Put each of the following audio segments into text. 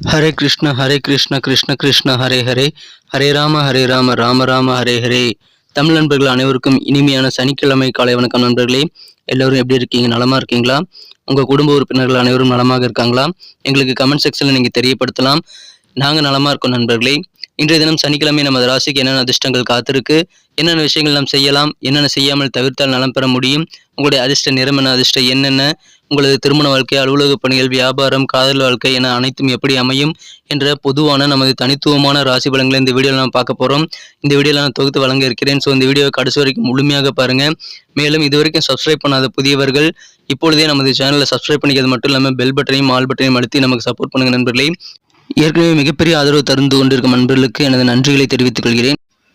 ஹரே கிருஷ்ண ஹரே கிருஷ்ண கிருஷ்ண கிருஷ்ண ஹரே ஹரே. ஹரே ராம ஹரே ராம ராம ராம ஹரே ஹரே. தமிழ் நண்பர்கள் அனைவருக்கும் இனிமையான சனிக்கிழமை காலை வணக்கம் நண்பர்களே. எல்லோரும் எப்படி இருக்கீங்க? நலமா இருக்கீங்களா? உங்க குடும்ப உறுப்பினர்கள் அனைவரும் நலமாக இருக்காங்களா? எங்களுக்கு கமெண்ட் செக்ஷன்ல நீங்க தெரியப்படுத்தலாம். நாங்க நலமா இருக்கோம் நண்பர்களே. இன்றைய தினம் சனிக்கிழமை நமது ராசிக்கு என்னென்ன அதிர்ஷ்டங்கள் காத்திருக்கு? என்னென்ன விஷயங்கள் நாம் செய்யலாம்? என்னென்ன செய்யாமல் தவிர்த்தால் நலம் பெற முடியும்? உங்களுடைய அதிர்ஷ்ட நிறமன அதிர்ஷ்ட என்னென்ன உங்களது திருமண வாழ்க்கை அலுவலக பணிகள் வியாபாரம் காதல் வாழ்க்கை என அனைத்தும் எப்படி அமையும் என்ற பொதுவான நமது தனித்துவமான ராசி பலன்களை இந்த வீடியோவில் நாம் பார்க்க போகிறோம் இந்த வீடியோவில் நான் தொகுத்து வழங்க இருக்கிறேன். ஸோ இந்த வீடியோவை கடைசி வரைக்கும் முழுமையாக பாருங்கள் மேலும் இது வரைக்கும் சப்ஸ்கிரைப் பண்ணாத புதியவர்கள் இப்பொழுதே நமது சேனலை சப்ஸ்கிரைப் பண்ணிக்கிறது மட்டும் இல்லாமல் பெல் பட்டனையும் ஆல் பட்டனையும் அழுத்தி நமக்கு சப்போர்ட் பண்ணுங்கள் நண்பர்களே. ஏற்கனவே மிகப்பெரிய ஆதரவு தருந்து கொண்டிருக்கும் நண்பர்களுக்கு எனது நன்றிகளை தெரிவித்துக் கொள்கிறேன்.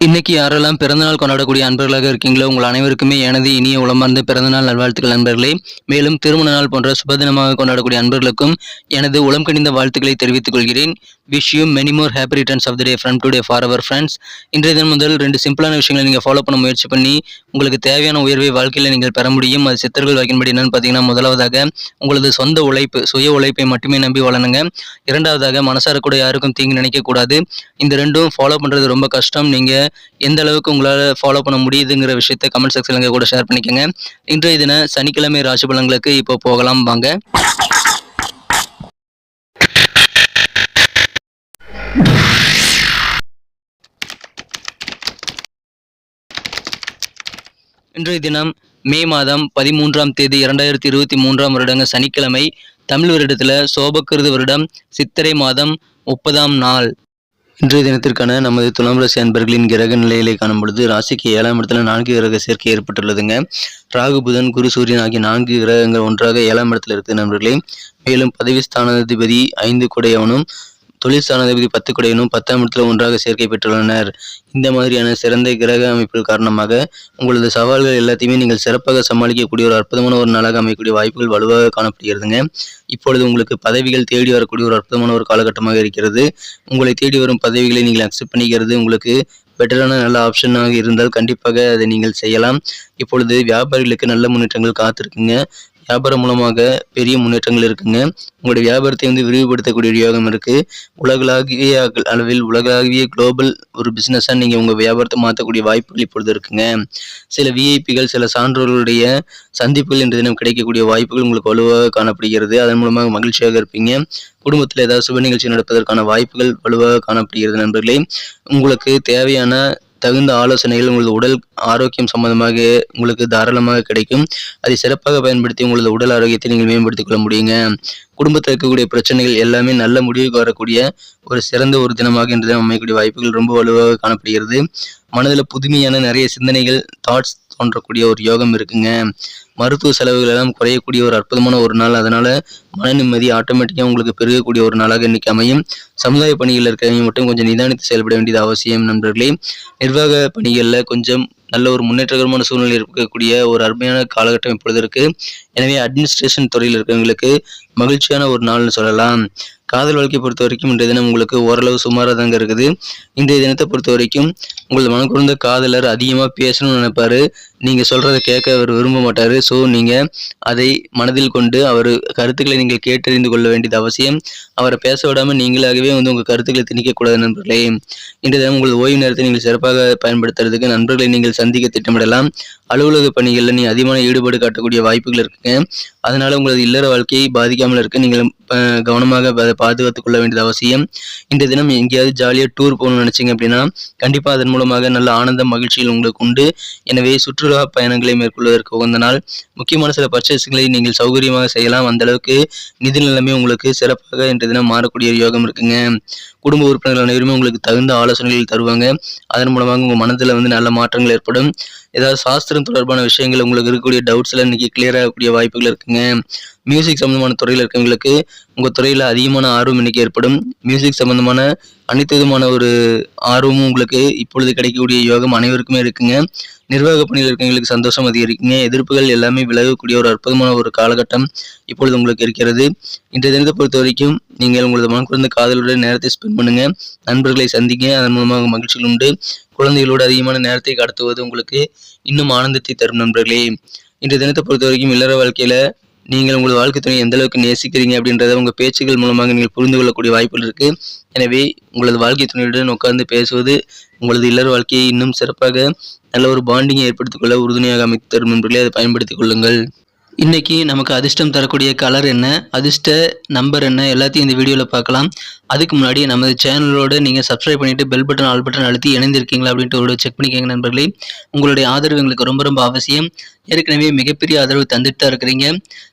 இன்னைக்கு யாரெல்லாம் பிறந்தநாள் கொண்டாடக்கூடிய அன்பர்களாக இருக்கீங்களோ உங்கள் அனைவருக்குமே எனது இனிய உளமார்ந்த பிறந்தநாள் நல்வாழ்த்துக்கள் நண்பர்களே. மேலும் திருமண நாள் போன்ற சுபதினமாக கொண்டாடக்கூடிய அன்பர்களுக்கும் எனது உளம் கணிந்த வாழ்த்துக்களை தெரிவித்துக் கொள்கிறேன். Wish you many more happy returns of the day from today for our friends இன்றைய தினம் முதல் ரெண்டு சிம்பிளான விஷயங்களை நீங்கள் ஃபாலோ பண்ண முயற்சி பண்ணி உங்களுக்கு தேவையான உயர்வை வாழ்க்கையில் நீங்கள் பெற முடியும். அது சித்தர்கள் வாக்கின்படி என்னன்னு பார்த்தீங்கன்னா முதலாவதாக உங்களது சொந்த உழைப்பு சுய உழைப்பை மட்டுமே நம்பி வளருங்க இரண்டாவதாக மனசார கூட யாருக்கும் தீங்கு நினைக்கக்கூடாது இந்த ரெண்டும் ஃபாலோ பண்ணுறது ரொம்ப கஷ்டம். நீங்கள் எந்த அளவுக்கு உங்களால் ஃபாலோ பண்ண முடியுதுங்கிற விஷயத்த கமெண்ட் செக்ஷனில் கூட ஷேர் பண்ணிக்கோங்க. இன்றைய தின சனிக்கிழமை ராசி பலன்களுக்கு இப்போ போகலாம். வாங்க. இன்றைய தினம் மே மாதம் பதிமூன்றாம் தேதி இரண்டாயிரத்தி இருபத்தி மூன்றாம் வருடங்க சனிக்கிழமை தமிழ் வருடத்தில் சோபக்கிருது வருடம் சித்திரை மாதம் முப்பதாம் நாள். இன்றைய தினத்திற்கான நமது துலாம் ராசி அன்பர்களின் கிரக நிலையிலே காணும் பொழுது ராசிக்கு ஏழாம் இடத்துல நான்கு கிரக சேர்க்கை ஏற்பட்டுள்ளதுங்க. ராகு புதன் குரு சூரியன் ஆகிய நான்கு கிரகங்கள் ஒன்றாக ஏழாம் இடத்துல இருக்குது நண்பர்களே. மேலும் பதவி ஸ்தானாதிபதி ஐந்து குடையவனும் தொழில் ஸ்தானாதிபதி பத்து குடையனும் பத்தாம் இடத்துல ஒன்றாக சேர்க்கை பெற்றுள்ளனர். இந்த மாதிரியான சிறந்த கிரக அமைப்புகள் காரணமாக உங்களது சவால்கள் எல்லாத்தையுமே நீங்கள் சிறப்பாக சமாளிக்கக்கூடிய ஒரு அற்புதமான ஒரு நாளாக அமைக்கக்கூடிய வாய்ப்புகள் வலுவாக காணப்படுகிறதுங்க. இப்பொழுது உங்களுக்கு பதவிகள் தேடி வரக்கூடிய ஒரு அற்புதமான ஒரு காலகட்டமாக இருக்கிறது. உங்களை தேடி வரும் பதவிகளை நீங்கள் அக்செப்ட் பண்ணிக்கிறது உங்களுக்கு பெட்டரான நல்ல ஆப்ஷனாக இருந்தால் கண்டிப்பாக அதை நீங்கள் செய்யலாம். இப்பொழுது வியாபாரிகளுக்கு நல்ல முன்னேற்றங்கள் காத்திருக்குங்க. வியாபாரம் மூலமாக பெரிய முன்னேற்றங்கள் இருக்குங்க. உங்களுடைய வியாபாரத்தை வந்து விரிவுபடுத்தக்கூடிய யோகம் இருக்குது உலகளாவிய அளவில் உலகளாவிய குளோபல் ஒரு பிஸ்னஸாக நீங்கள் உங்கள் வியாபாரத்தை மாற்றக்கூடிய வாய்ப்புகள் இப்பொழுது இருக்குங்க. சில விஐபிகள் சில சான்றோர்களுடைய சந்திப்புகள் இன்று தினம் கிடைக்கக்கூடிய வாய்ப்புகள் உங்களுக்கு வலுவாக காணப்படுகிறது. அதன் மூலமாக மகிழ்ச்சியாக இருப்பீங்க. குடும்பத்தில் ஏதாவது சுப நிகழ்ச்சி நடப்பதற்கான வாய்ப்புகள் வலுவாக காணப்படுகிறது நண்பர்களே. உங்களுக்கு தேவையான தகுந்த ஆலோசனைகள் உங்களது உடல் ஆரோக்கியம் சம்பந்தமாக உங்களுக்கு தாராளமாக கிடைக்கும். அதை சிறப்பாக பயன்படுத்தி உங்களது உடல் ஆரோக்கியத்தை நீங்கள் மேம்படுத்திக் கொள்ள முடியுங்க. குடும்பத்தில் இருக்கக்கூடிய பிரச்சனைகள் எல்லாமே நல்ல முடிவுக்கு வரக்கூடிய ஒரு சிறந்த ஒரு தினமாக இன்று அமையக்கூடிய வாய்ப்புகள் ரொம்ப வலுவாக காணப்படுகிறது. மனதில் புதுமையான நிறைய சிந்தனைகள் தாட்ஸ் தோன்றக்கூடிய ஒரு யோகம் இருக்குங்க. மருத்துவ செலவுகள் எல்லாம் குறையக்கூடிய ஒரு அற்புதமான ஒரு நாள். அதனால் மன நிம்மதி ஆட்டோமேட்டிக்காக உங்களுக்கு பெருகக்கூடிய ஒரு நாளாக இன்னைக்கு அமையும். சமுதாய பணிகளில் இருக்கிறவங்க மட்டும் கொஞ்சம் நிதானித்து செயல்பட வேண்டியது அவசியம் நண்பர்களே. நிர்வாக பணிகளில் கொஞ்சம் நல்ல ஒரு முன்னேற்றகரமான சூழ்நிலை இருக்கக்கூடிய ஒரு அருமையான காலகட்டம் இப்பொழுது இருக்கு. எனவே அட்மினிஸ்ட்ரேஷன் துறையில் இருக்கிறவங்களுக்கு மகிழ்ச்சியான ஒரு நாள்னு சொல்லலாம். காதல் வாழ்க்கையை பொறுத்த வரைக்கும் இன்றைய தினம் உங்களுக்கு ஓரளவு சுமாராக தாங்க இருக்குது. இன்றைய தினத்தை பொறுத்த வரைக்கும் உங்களது மனக்குறந்த காதலர் அதிகமாக பேசணும்னு நினைப்பாரு. நீங்கள் சொல்கிறத கேட்க அவர் விரும்ப மாட்டார். ஸோ நீங்கள் அதை மனதில் கொண்டு அவர் கருத்துக்களை நீங்கள் கேட்டறிந்து கொள்ள வேண்டியது அவசியம். அவரை பேச விடாமல் நீங்களாகவே வந்து உங்கள் கருத்துக்களை திணிக்கக்கூடாது நண்பர்களே. இன்றைய தினம் உங்களது ஓய்வு நேரத்தை நீங்கள் சிறப்பாக பயன்படுத்துறதுக்கு நண்பர்களை நீங்கள் சந்திக்க திட்டமிடலாம். அலுவலக பணிகளில் நீ அதிகமான ஈடுபாடு காட்டக்கூடிய வாய்ப்புகள் இருக்குங்க அதனால் உங்களது இல்லற வாழ்க்கையை பாதிக்காமல் இருக்க நீங்கள் கவனமாக அதை பாதுகாத்துக் கொள்ள வேண்டியது அவசியம். இன்றைய தினம் எங்கேயாவது ஜாலியாக டூர் போகணும்னு நினச்சிங்க அப்படின்னா கண்டிப்பாக அதன் மூலம் மூலமாக நல்ல ஆனந்தம் மகிழ்ச்சியில் உங்களுக்கு உண்டு. எனவே சுற்றுலா பயணங்களை மேற்கொள்வதற்கு உகந்த நாள். முக்கியமான சில பர்ச்சேஸ்களை நீங்கள் சௌகரியமாக செய்யலாம். அந்த அளவுக்கு நிதி நிலைமை உங்களுக்கு சிறப்பாக இன்றைய தினம் மாறக்கூடிய யோகம் இருக்குங்க. குடும்ப உறுப்பினர்கள் அனைவருமே உங்களுக்கு தகுந்த ஆலோசனைகள் தருவாங்க. அதன் மூலமாக உங்கள் மனதில் வந்து நல்ல மாற்றங்கள் ஏற்படும். ஏதாவது சாஸ்திரம் தொடர்பான விஷயங்கள் உங்களுக்கு இருக்கக்கூடிய டவுட்ஸ் எல்லாம் இன்னைக்கு கிளியர் ஆகக்கூடிய வாய்ப்புகள் இருக்குங்க. மியூசிக் சம்பந்தமான துறையில் இருக்கவங்களுக்கு உங்கள் துறையில் அதிகமான ஆர்வம் இன்னைக்கு ஏற்படும். மியூசிக் சம்பந்தமான அனைத்து விதமான ஒரு ஆர்வமும் உங்களுக்கு இப்பொழுது கிடைக்கக்கூடிய யோகம் அனைவருக்குமே இருக்குங்க. நிர்வாக பணியில் இருக்கவங்களுக்கு சந்தோஷம் அதிகரிக்குங்க எதிர்ப்புகள் எல்லாமே விலகக்கூடிய ஒரு அற்புதமான ஒரு காலகட்டம் இப்பொழுது உங்களுக்கு இருக்கிறது. இன்றைய தினத்தை பொறுத்த வரைக்கும் நீங்கள் உங்களது மனக்குறந்த காதலுடன் நேரத்தை ஸ்பெண்ட் பண்ணுங்க. நண்பர்களை சந்திங்க. அதன் மூலமாக மகிழ்ச்சிகள் உண்டு. குழந்தைகளோடு அதிகமான நேரத்தை கடத்துவது உங்களுக்கு இன்னும் ஆனந்தத்தை தரும் நண்பர்களே. இன்றைய தினத்தை பொறுத்த வரைக்கும் இல்லற வாழ்க்கையில நீங்கள் உங்களது வாழ்க்கை துணை எந்த அளவுக்கு நேசிக்கிறீங்க அப்படின்றத உங்க பேச்சுகள் மூலமாக நீங்கள் புரிந்து கொள்ளக்கூடிய வாய்ப்புகள் இருக்கு. எனவே உங்களது வாழ்க்கை துணையுடன் உட்கார்ந்து பேசுவது உங்களது இல்லற வாழ்க்கையை இன்னும் சிறப்பாக நல்ல ஒரு பாண்டிங்கை ஏற்படுத்திக் கொள்ள உறுதுணையாக அமைத்து தரும் நண்பர்களே அதை பயன்படுத்திக் கொள்ளுங்கள். இன்றைக்கி நமக்கு அதிர்ஷ்டம் தரக்கூடிய கலர் என்ன அதிர்ஷ்ட நம்பர் என்ன எல்லாத்தையும் இந்த வீடியோவில் பார்க்கலாம். அதுக்கு முன்னாடி நமது சேனலோடு நீங்கள் சப்ஸ்கிரைப் பண்ணிட்டு பெல் பட்டன் ஆல் பட்டன் அழுத்தி இணைந்திருக்கீங்களா அப்படின்ட்டு ஒரு செக் பண்ணிக்கோங்க நண்பர்களே. உங்களுடைய ஆதரவு எங்களுக்கு ரொம்ப ரொம்ப அவசியம். ஏற்கனவே மிகப்பெரிய ஆதரவு தந்துட்டு தான் இருக்கிறீங்க.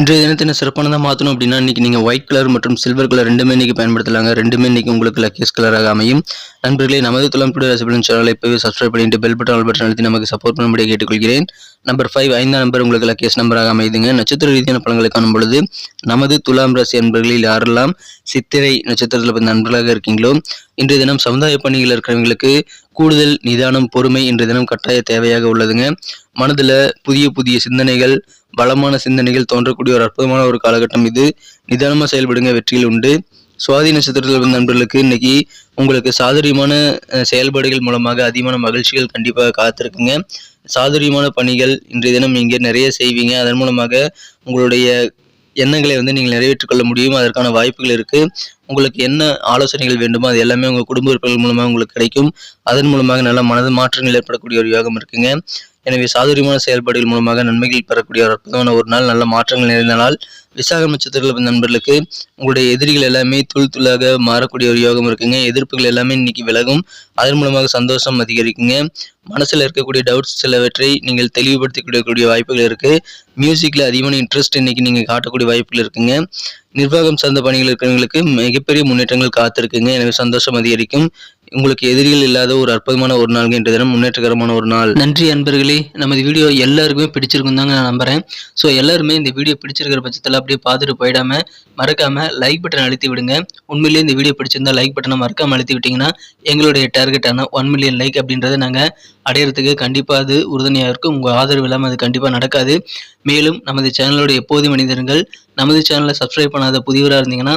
இன்றைய தினத்தின சிறப்பானதாக மாற்றணும் அப்படின்னா இன்னைக்கு நீங்கள் ஒயிட் கலர் மற்றும் சில்வர் கலர் ரெண்டுமே இன்னைக்கு பயன்படுத்தலாங்க. ரெண்டுமே இன்னைக்கு உங்களுக்கு லக்கியஸ் கலராக அமையும். நண்பர்களே நமது துளம் டுடே ரசிபலன் சேனலை இப்போவே சப்ஸ்கிரைப் பண்ணிட்டு பெல் பட்டன் ஆல் பட்டன் அழுத்தி நமக்கு சப்போர்ட் பண்ணும்படி கேட்டுக்கொள்கிறேன். நம்பர் ஃபைவ் ஐந்தாம் நம்பர் உங்களுக்கு லக்கியஸ் நம்பராக அமைதுங்க. நட்சத்திர ரீதியான பழங்களை காணும் பொழுது நமது துலாம் ராசி அன்பர்களில் யாரெல்லாம் சித்திரை நட்சத்திரத்தில் பிறந்த நண்பர்களாக இருக்கீங்களோ இன்றைய தினம் சமுதாய பணியில் இருக்கிறவங்களுக்கு கூடுதல் நிதானம் பொறுமை இன்றைய தினம் கட்டாய தேவையாக உள்ளதுங்க. மனதில் புதிய புதிய சிந்தனைகள் பலமான சிந்தனைகள் தோன்றக்கூடிய ஒரு அற்புதமான ஒரு காலகட்டம் இது. நிதானமாக செயல்படுங்க வெற்றியில் உண்டு. சுவாதி நட்சத்திரத்தில் வந்த நண்பர்களுக்கு இன்னைக்கு உங்களுக்கு சாதுரியமான செயல்பாடுகள் மூலமாக அதிகமான மகிழ்ச்சிகள் கண்டிப்பாக காத்திருக்குங்க. சாதுரியமான பணிகள் இன்றைய தினம் இங்கே நிறைய செய்வீங்க. அதன் மூலமாக உங்களுடைய எண்ணங்களை வந்து நீங்கள் நிறைவேற்றிக்கொள்ள முடியும். அதற்கான வாய்ப்புகள் இருக்குது உங்களுக்கு என்ன ஆலோசனைகள் வேண்டுமோ அது எல்லாமே உங்கள் குடும்ப உறுப்பினர்கள் மூலமாக உங்களுக்கு கிடைக்கும். அதன் மூலமாக நல்ல மனது மாற்றங்கள் ஏற்படக்கூடிய ஒரு யோகம் இருக்குங்க. எனவே சாதுரியமான செயல்பாடுகள் மூலமாக நன்மைகள் பெறக்கூடிய ஒரு அற்புதமான ஒரு நாள் நல்ல மாற்றங்கள் நிறைந்த நாள். விசாக நட்சத்திரத்தில் நண்பர்களுக்கு உங்களுடைய எதிரிகள் எல்லாமே துள் துளாக மாறக்கூடிய ஒரு யோகம் இருக்குங்க. எதிர்ப்புகள் எல்லாமே இன்னைக்கு விலகும். அதன் மூலமாக சந்தோஷம் அதிகரிக்குங்க. மனசில் இருக்கக்கூடிய டவுட்ஸ் சிலவற்றை நீங்கள் தெளிவுபடுத்திக்கூடிய வாய்ப்புகள் இருக்குது மியூசிக்கில் அதிகமான இன்ட்ரெஸ்ட் இன்னைக்கு நீங்கள் காட்டக்கூடிய வாய்ப்புகள் இருக்குங்க. நிர்வாகம் சார்ந்த பணிகள் இருக்கிறவங்களுக்கு மிகப்பெரிய முன்னேற்றங்கள் காத்திருக்குங்க. எனவே சந்தோஷம் அதிகரிக்கும். உங்களுக்கு எதிரிகள் இல்லாத ஒரு அற்புதமான ஒரு நாள் என்ற தினம் முன்னேற்றகரமான ஒரு நாள். நன்றி அன்பர்களே. நமது வீடியோ எல்லாருக்குமே பிடிச்சிருக்கும் தாங்க நான் நம்புறேன். ஸோ எல்லாருமே இந்த வீடியோ பிடிச்சிருக்கிற பட்சத்தில் அப்படியே பார்த்துட்டு போயிடாம மறக்காம லைக் பட்டன் அழுத்தி விடுங்க. உண்மையிலேயே இந்த வீடியோ பிடிச்சிருந்தா லைக் பட்டனை மறக்காம அழுத்தி விட்டீங்கன்னா எங்களுடைய டார்கெட்டான ஒன் மில்லியன் லைக் அப்படின்றத நாங்கள் அடையிறதுக்கு கண்டிப்பாக அது உறுதுணையாக இருக்கும். உங்கள் ஆதரவு இல்லாமல் அது கண்டிப்பாக நடக்காது. மேலும் நமது சேனலோட எப்போதும் மனிதர்கள் நமது சேனலை சப்ஸ்கிரைப் பண்ணாத புதியவராக இருந்தீங்கன்னா